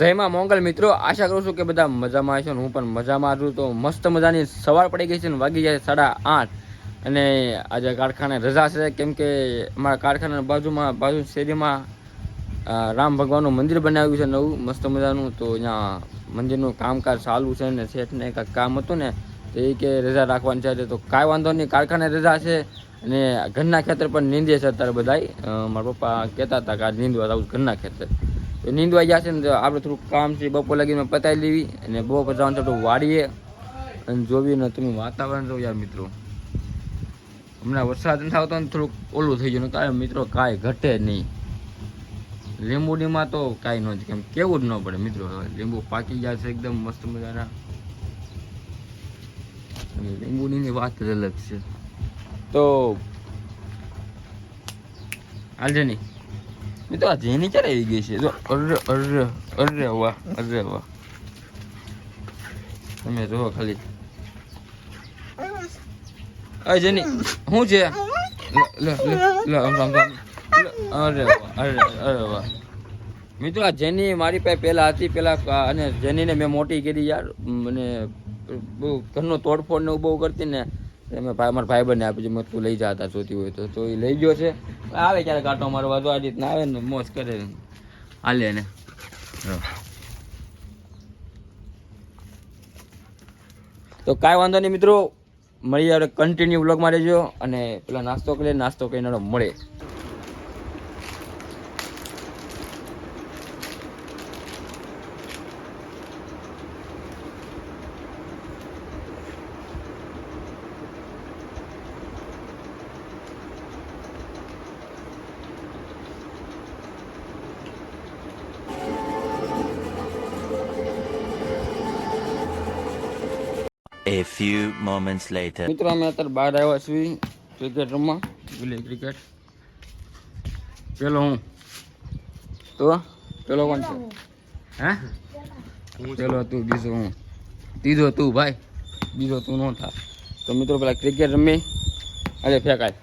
જયમાં મોંગલ મિત્રો, આશા કરું છું કે બધા મજામાં હશો ને હું પણ મજામાં છું. તો મસ્ત મજાની સવાર પડી ગઈ છે ને વાગી જાય સાડા આઠ. અને આજે કારખાને રજા છે, કેમ કે અમારા કારખાના બાજુમાં, બાજુ શેરીમાં રામ ભગવાનનું મંદિર બનાવ્યું છે નવું, મસ્ત મજાનું. તો અહીંયા મંદિરનું કામકાજ ચાલુ છે ને શેઠને કાંઈક કામ હતું ને, તો એ કે રજા રાખવાની છે. તો કાંઈ વાંધો નહીં, કારખાને રજા છે અને ઘરના ખેતર પણ નીંદે છે અત્યારે બધા મારા પપ્પા કહેતા હતા કે આ નીંદવા આવું ઘરના ખેતર. તો નીંદવા છે ને તો આપણે થોડુંક કામ છે, બપોર લગીને પતાવી લેવી અને બહુ પતાવવાનું થોડું વાળીએ અને જોવી ને તમે વાતાવરણ જો યાર મિત્રો. હમણાં વરસાદ નથી આવતો ને થોડુંક ઓલું થઈ ગયું કાંઈ મિત્રો કાંઈ ઘટે નહીં. લીંબુડીમાં તો કાંઈ ન જ કેમ, કેવું જ ન પડે મિત્રો. લીંબુ પાકી ગયા છે એકદમ મસ્ત મજાના. લીંબુડીની વાત જ અલગ છે. તો હાલજે નહીં મિત્રો આ જેની ક્યારે આવી ગઈ છે જો અરે અરે અરે વાહ અરે વાહ તમે જુઓ ખાલી અરે જેની શું છે અરે અરે અરે વાહ મિત્રો આ જેની મારી પાસે પહેલાં હતી કા- અને જેનીને મેં મોટી કરી યાર મને બહુ ઘરનો તોડફોડ ને બહુ કરતી ને મેં ભાઈ મારા ભાઈ બંને આપી મેં તું લઈ જતા જોતી હોય તો. તો એ લઈ ગયો છે. આવે ક્યારે કાંટો મારવા તો આ રીતના આવે ને, મોજ કરે. હાલે ને. તો કાંઈ વાંધો નહીં મિત્રો મળી હવે કન્ટિન્યુ બ્લોગમાં રહેજો અને પેલા નાસ્તો કરીએ, નાસ્તો કરીને મળે. A few moments later. મિત્રો, અમે અત્યારે બહાર આવ્યા છીએ ક્રિકેટ રમવા. ગીલી ક્રિકેટ પેલો હું? તો? પેલો કોણ છે? હે? પેલો તું, બીજો હું? ત્રીજો તું, ભાઈ. બીજો તું ન થા તો મિત્રો, પેલા ક્રિકેટ રમી અરે ફેંકાય.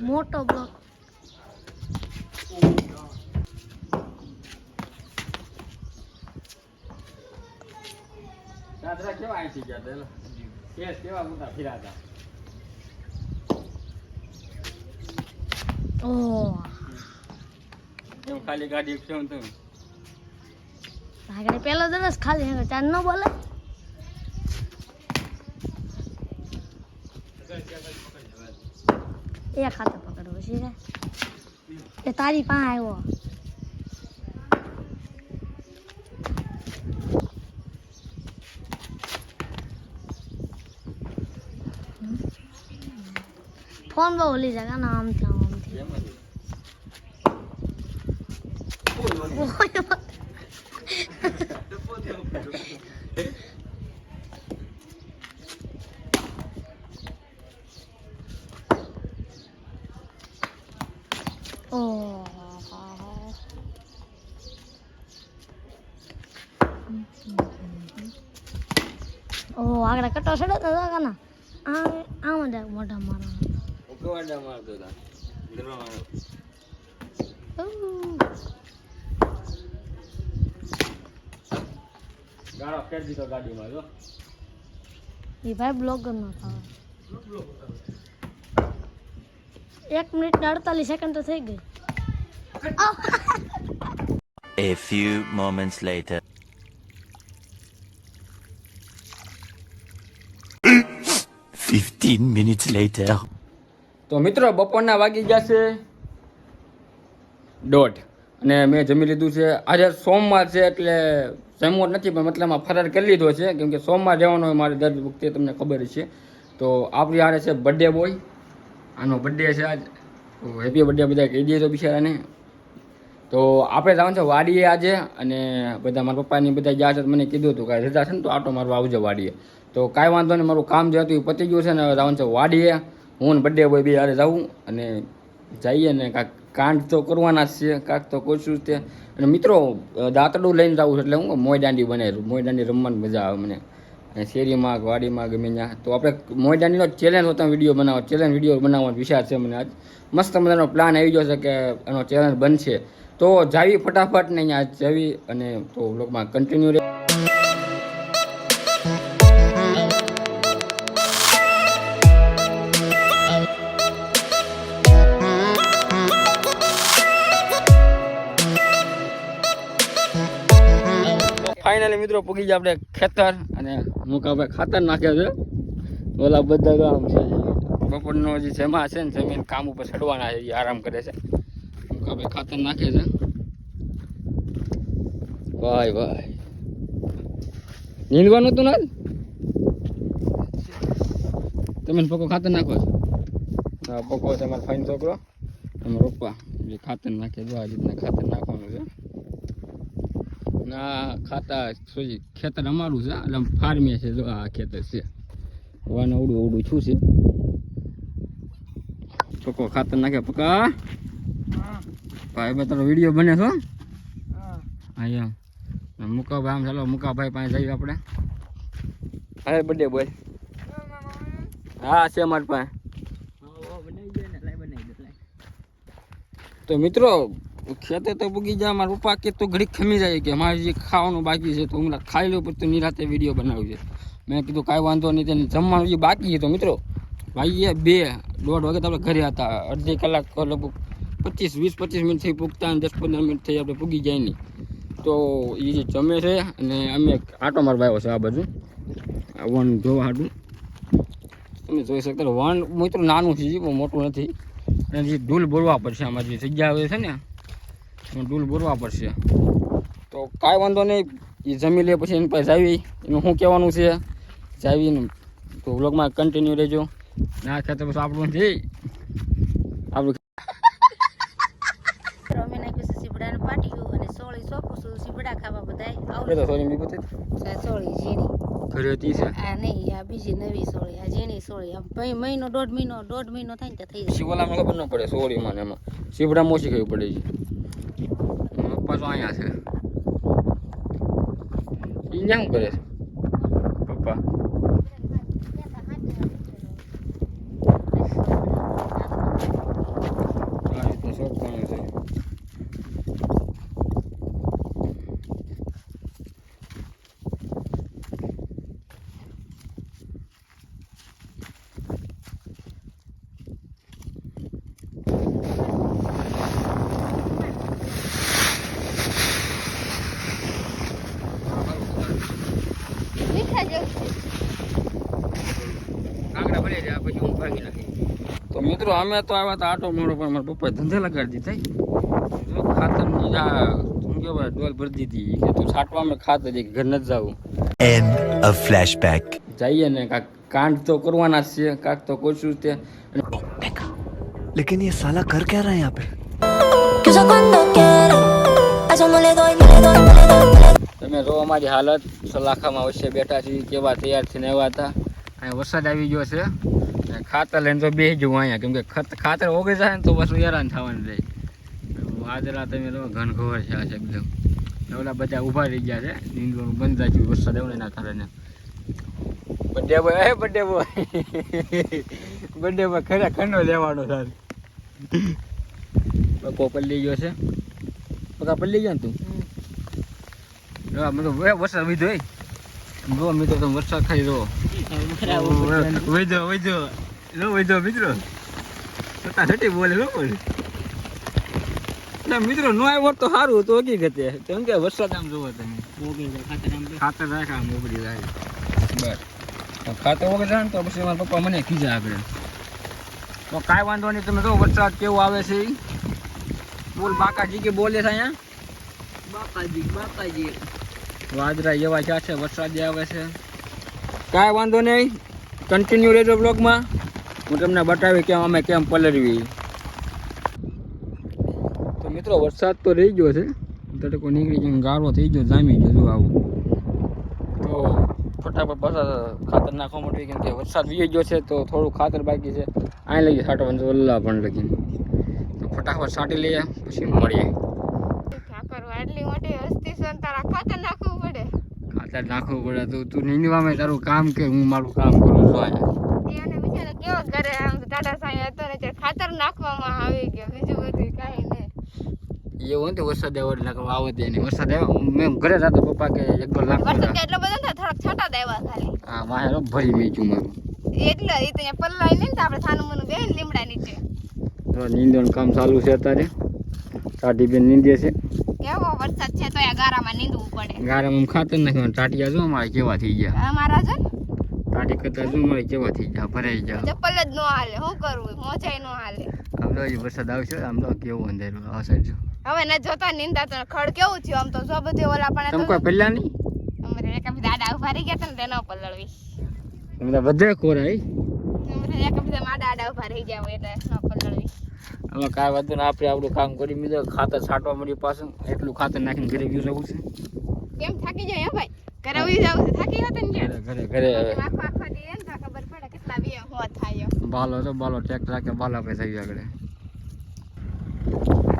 મોટો બ્લોક. દાદરા કેવા આવી ગયા પેલા? કેસ કેવા મોટા ફિરાતા ઓ. ખાલી ગાડી છે તો આગળ પેલો દિવસ ખાલી ચાંદ નો બોલે? એ ખાતે પકડવો છે. એ તારી પાસે આવ્યો ફોન બહુ ઓલી જગા ના આમ આમથી ઓય બા. Oh. સડો તો કાના. આ આમ જ મોઢા મારા. ઉકવાડા મારતો હતા ગરવામાં ગાળો ફેર દીધો ગાડીમાં જો. એ ભાઈ બ્લોગર નો થાય એક મિનિટ ને અડતાલીસ સેકન્ડ તો થઈ ગઈ. A few moments later. Fifteen minutes later. તો મિત્રો, બપોરના વાગી ગયા છે દોઢ. અને મેં જમી લીધું છે. આજે સોમવાર છે એટલે જમવો નથી, પણ મતલબમાં ફરાર કરી લીધો છે. કેમ કે સોમવાર જવાનો મારે દર વખતે, તમને ખબર છે. તો આપણી આડે છે બર્થડે બોય આનો બર્થડે છે આજ. હેપી બર્થડે બધા કહી દઈએ તો બિચારાને. તો આપણે જવાનું છે વાડીએ આજે. અને બધા મારા પપ્પાની બધા ગયા છે મને કીધું હતું કે રજા છે ને, તો આટો મારવા આવજો વાડીએ. તો કાંઈ વાંધો નહીં, મારું કામ જે હતું એ પતી ગયું છે ને, હવે જવાનું છે વાડીએ. હું ને બર્થડે બોય બે હારે જાઉં અને જઈએ ને કાંઈક કાંડ તો કરવાના જ છે, કાંક તો કોશિશ છે અને મિત્રો દાંતડું લઈને જવું છે એટલે હું મોય દાંડી બનાવી મોય દાંડી રમવાની મજા આવે મને. અને શેરીમાં વાડીમાં ગમે ત્યાં. તો આપણે મોય દાંડીનો ચેલેન્જ હોતા વીડિયો બનાવો ચેલેન્જ વીડિયો બનાવવાનો વિચાર છે મને આજ. મસ્ત મજાનો પ્લાન આવી ગયો છે કે એનો ચેલેન્જ બનશે. તો જાવી ફટાફટ ને અહીંયા જાવી અને તો વ્લોગમાં કન્ટિન્યુ રહે. ફાઇનલી મિત્રો પૂગી આપણે ખેતર અને મુકાભાઈ ખાતર નાખે છે. ઓલા બધા તો છે. બપોરનો જે જમા છે ને જમીન કામ ઉપર ચડવાના છે, એ આરામ કરે છે. મુકાભાઈ ખાતર નાખે છે. ભાઈ ભાઈ. નીંદવાનું તું ના તમે પકો ખાતર નાખો છો? હા પકો છે ફાઈન છોકરો. તમે રોપવા જે ખાતર નાખે જો આ રીતના ખાતર નાખવાનું છે. ના ખાતા સોજી ખેતર અમારું છે એટલે ફાર્મે છે જો આ ખેતર છે. વાનું અવડું અવડું છું છે. ચોખ્ખો ખાતર નાખે પકા. ભાઈ બે વીડિયો બને છો હા. એમ મુકાભાઈ આમ ચાલો મુકાભાઈ પાસે જઈએ આપણે. હા બર્થડે બોય હા છે અમારી પાસે. તો મિત્રો ખેતે તો પૂગી જાય મારું પાકે તો ઘડી ખમી જાય કે મારે જે ખાવાનું બાકી છે તો હું ખાઈ લઉં પછી નિરાતે વીડિયો બનાવ્યું છે મેં કીધું કાંઈ વાંધો નહીં, તેને જમવાનું જે બાકી તો મિત્રો, ભાઈએ બે, દોઢ વાગે તો આપણે ઘરે હતા. અડધી કલાક લગભગ પચીસ, વીસ, પચીસ મિનિટ થઈ પૂગતા અને દસ, પંદર મિનિટ થઈ આપણે પૂગી જાય નહીં. તો એ જે જમે છે અને અમે આટો મારવા આવ્યો છે આ બાજુ. આ વન જોવા હાટું. તમે જોઈ શકતા વન મિત્રો નાનું છે બહુ મોટું નથી. અને જે ધૂલ બોરવા પડશે આમાં જે જગ્યા આવે છે ને ડૂલ બોરવા પડશે. તો કાંઈ વાંધો નહીં એ જમી લે પછી એની પાસે જાવી. એનું શું કહેવાનું છે? જાવીને તો વ્લોગમાં કન્ટિન્યુ રહેજો. ના ખાતે પછી આપણું જઈ આપણું અમે નાખ્યું છે સીબડાનું પાટિયું અને સોળી સોંપું છું ખાવા બધાય. એ આવડે તો સોરી મી બધી છે. સોળી ઝીણી. ઘરે હતી છે. આ નહીં આ બીજી નવી સોળી આ ઝીણી સોળી. આમ મહિનો દોઢ મહિનો દોઢ મહિનો થાય ને તો થઈ ખબર ન પડે સોરીમાં એમાં. શિવડા મોસી ખાવી પડે છે. મારા પપ્પા તો અહીંયા છે એ શું કરે છે પપ્પા આ રીતનું સોંપવાનું છે મીઠા જેવું કાંકરા ભરી જાય પછી હું ભાગી નાખી તો મિત્રો અમે તો આવ્યા હતા આટો મોડો પણ મારા પપ્પાએ ધંધે લગાડી દીધા જો ખાતર શું કહેવાય ડોલ ભરી દીધી કે તું સાટવામાં ખાતર એક ઘર નથી જવું એન્ડ અ ફ્લેશબેક જઈએ ને કાંક કાંડ તો કરવાના છે કાંક તો કરશું તે. Oh, લેકિન યે સાલા કર ક્યા રહા હે યહાં પે તમે જો અમારી હાલત સલાખામાં અવશ્ય બેઠા છીએ કેવા તૈયાર થઈને આવ્યા હતા. અહીં વરસાદ આવી ગયો છે. ખાતર લઈને તો બેસી જવું અહીંયા. કેમ કે ખાતર ઓગળી જાય ને તો પાછું હેરાન થવાનું રહે. વાદળા તમે લો ઘનઘોર છે આ છે એકદમ ઓલા બધા ઊભા રહી ગયા છે. નીંદવાનું બંધ થાય છે. વરસાદ એવડે ના એના કારણે. બર્થડે બોય એ બર્થડે બોય બર્થડે બોય ખરા ખંડો લેવાનો સાર પકો પલ્લી ગયો છે. પકા પલ્લી ગયો ને તું? હા મેં વરસાદ વીધો જો મિત્રો તમે વરસાદ ખાઈ દો વૈજો વૈજો લો વૈજો મિત્રો. પોતા છટી બોલે લો બોલે. ના મિત્રો નો આવ્યો તો સારું તો હકીકતે. કેમ કે વરસાદ આમ જોવો તમે. ખાતર રાખ્યા આમ ઉભરી જાય. બસ. ખાતર વગર જાય તો પછી મારા પપ્પા મને ખીજા આપણે તો કાંઈ વાંધો નહીં તમે જો વરસાદ કેવો આવે છે. બોલ બાકાજી કે બોલે છે અહીંયા? બાપાજી બાપાજી વાદરા એવા જ્યાં છે? વરસાદ આવે છે. કાંઈ વાંધો નહીં. કન્ટિન્યુ રહેજો બ્લોગમાં હું તમને બતાવી કેમ અમે કેમ પલરવી તો મિત્રો વરસાદ તો રહી ગયો છે. તડકો નીકળી ગયો ગારો થઈ ગયો જામી ગયો જો આવું. તો ફટાફટ પાછા ખાતર નાખવા માટે કેમ કે વરસાદ વી ગયો છે તો થોડું ખાતર બાકી છે. અહીં લગી છાંટવાનું વલ્લા પણ લગી તો ફટાફટ સાટી લઈએ પછી મળીએ. ખાતર નાખવું પડે. તો તું નીંદવામાં તારું કામ કે હું મારું કામ કરું છું અહીંયા ગયો ઘરે આમ ટાટા સાંઈ હતો ને ત્યાં ખાતર નાખવામાં આવી ગયો. બીજું બધું કઈ નહીં. એવું હતું વરસાદ આવ્યો એટલે આવો દે વરસાદ આવ્યો ઘરે જતો પપ્પા કે એક દોઢ લાખ વરસાદ એટલો બધો ને થોડાક છાટા દેવા મારે ભરી મેચું મારું. એ તો પલ્લા લઈને તો આપણે થાનું મનું બે લીમડા નીચે. તો નીંદણ કામ ચાલુ છે અત્યારે. ટાટી બેન નીંદે છે. કેવો વરસાદ છે તો ગારામાં નીંદવું પડે. ગારામાં ખાતર નાખવાનું ટાટિયા જો અમારે કેવા થઈ ગયા. અમારા જો તારી કરતા શું હોય કેવા થઈ જા ભરાઈ જા. ચપ્પલ જ નો હાલે શું કરવું? મોચાઈ નો હાલે. આમ તો વરસાદ આવશે આમ તો કેવું આવશે જો. હવે ને જોતા નિંદા તો ખડ કેવું થયું? આમ તો જો બધે ઓલા પણ તમ કોઈ પલ્લા નહીં? અમારે કભી દાડા ઊભા રહી ગયા તને તેનો પલળવી તમને બધે કોરાઈ અમારે કભી મા દાડા ઊભા રહી ગયા હોય એટલે નો પલળવી અમે કાંઈ વાંધો ને આપણે આપણું કામ કરી મિત્રો ખાતર છાંટવા મળ્યું પાછું. એટલું ખાતર નાખીને ઘરે ગયું જવું છે. કેમ થાકી જાય હે ભાઈ? ઘરે ઉઈ જાવ છે. થાકી ને ઘરે બે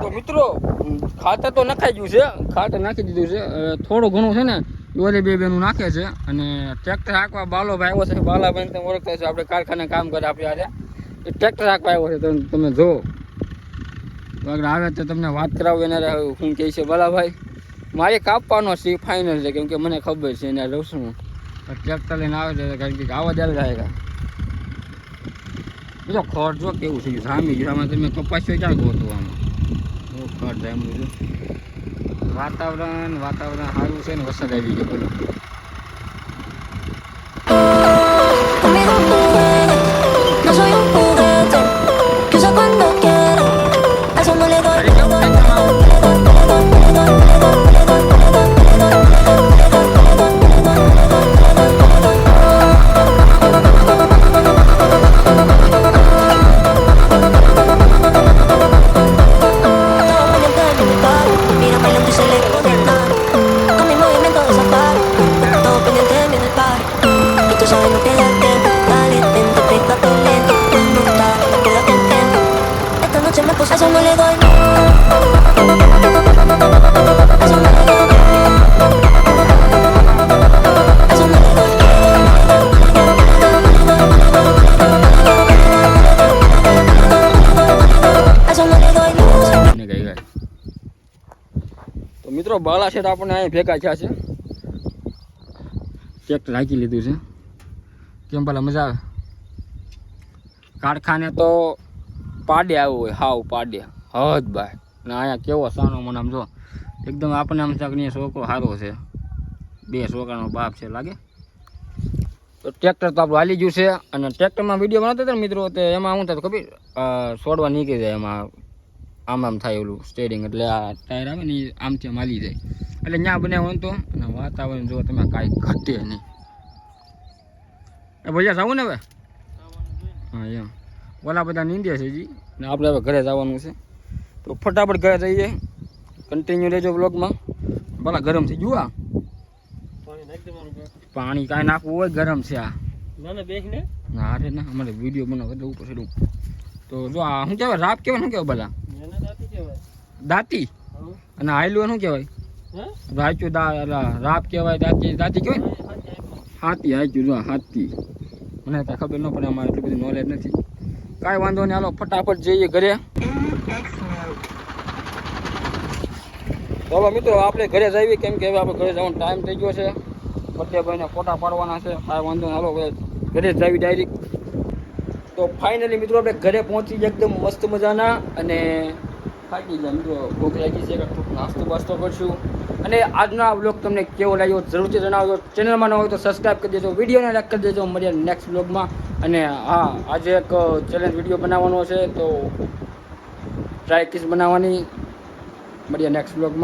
તો મિત્રો ખાતર તો નખાઈ ગયું છે. ખાતર નાખી દીધું છે. થોડું ઘણું છે ને ઓલી બે બેનું નાખે છે. અને ટ્રેક્ટર હાંકવા બાલો ભાઈ આવ્યો છે. બાલા ભાઈ તમે ઓળખતા છો આપણે કારખાને કામ કરે આપણે આજે એ ટ્રેક્ટર હાંકવા આવ્યો છે. તમે જો આગળ આવે તો તમને વાત કરાવું એના શું કહે છે બાલાભાઈ મારે કાપવાનો છે ફાઇનલ છે કેમ કે મને ખબર છે એના રસનું ટ્રેક્ટર લઈને આવે છે કારણ કે આવા જ જાય બીજો ખર્ચ જો કેવું છે સામી ગયું આમાં તમે કપાસ્યો ક્યાં હતો આમાં? બહુ ખર્ચ થાય વાતાવરણ વાતાવરણ સારું છે ને વરસાદ આવી ગયો. બોલો મિત્રો બાલા છે આપણને અહીંયા ભેગા થયા છે. ટ્રેક્ટર હાંકી લીધું છે. કેમ પેલા મજા આવે? કારખાને તો પાડે આવ્યો હોય, હાવ પાડે. હદ ભાઈ. ને અહીંયા કેવો સાનો મને આમ જો, એકદમ આપણને આમ કે છોકરો સારો છે. બે છોકરાનો બાપ છે, લાગે. તો ટ્રેક્ટર તો આપણું હાલી ગયું છે. અને ટ્રેક્ટરમાં વીડિયો બનાવતા હતા મિત્રો, તો એમાં હું થતું ખબર? છોડવા નીકળી જાય એમાં. આમ આમ થાય ઓલું સ્ટેરિંગ એટલે આ ટાયર આવે ને એ આમથી આમ હાલી જાય. એટલે ત્યાં બનાવ્યો તો અને વાતાવરણ જો તમે કાંઈ ઘટે નહીં. એ ભૈયા જવું ને હવે? હા એમ. ઓલા બધા નીંદ્યા છે જી ને આપણે હવે ઘરે જવાનું છે. તો ફટાફટ ઘરે જઈએ. કન્ટિન્યુ રહેજો બ્લોગમાં ભલા ગરમ થઈ આ. પાણી કાંઈ નાખવું હોય ગરમ છે આ. ના અરે ના અમારે વીડિયો બનાવવા પડશે. એટલું. તો જો આ શું કહેવાય રાપ કહેવાય શું કહેવાય ભલા? દાંતી? અને હાયલું શું કહેવાય? રાચું રાપ કહેવાય દાતી દાતી કહેવાય હાતી હાથી હાચ્યું જો હાથી. મને કાંઈ ખબર ન પડે અમારે એટલું બધું નોલેજ નથી. કાંઈ વાંધો નહીં હાલો ફટાફટ જઈએ ઘરે. ચાલો મિત્રો આપણે ઘરે જઈએ કેમ કે હવે આપણે ઘરે જવાનો ટાઈમ થઈ ગયો છે. ફતેભાઈને ફોટા પાડવાના છે કાંઈ વાંધો નહીં હાલો ઘરે જ જઈએ ડાયરેક્ટ તો ફાઇનલી મિત્રો આપણે ઘરે પહોંચી એકદમ મસ્ત મજાના. અને થાકી ગયા ભૂખ લાગી છે નાસ્તો બાસ્તો કરશું. અને આજનો આ બ્લોગ તમને કેવો લાગ્યો જરૂરથી જણાવજો. ચેનલમાં ન હોય તો સબસ્ક્રાઈબ કરી દેજો, વિડીયોને લાઈક કરી દેજો. મળીએ નેક્સ્ટ બ્લોગમાં અને હા, આજે એક ચેલેન્જ વીડિયો બનાવવાનો છે, તો ટ્રાય કિસ બનાવવાની. મળીએ નેક્સ્ટ બ્લોગમાં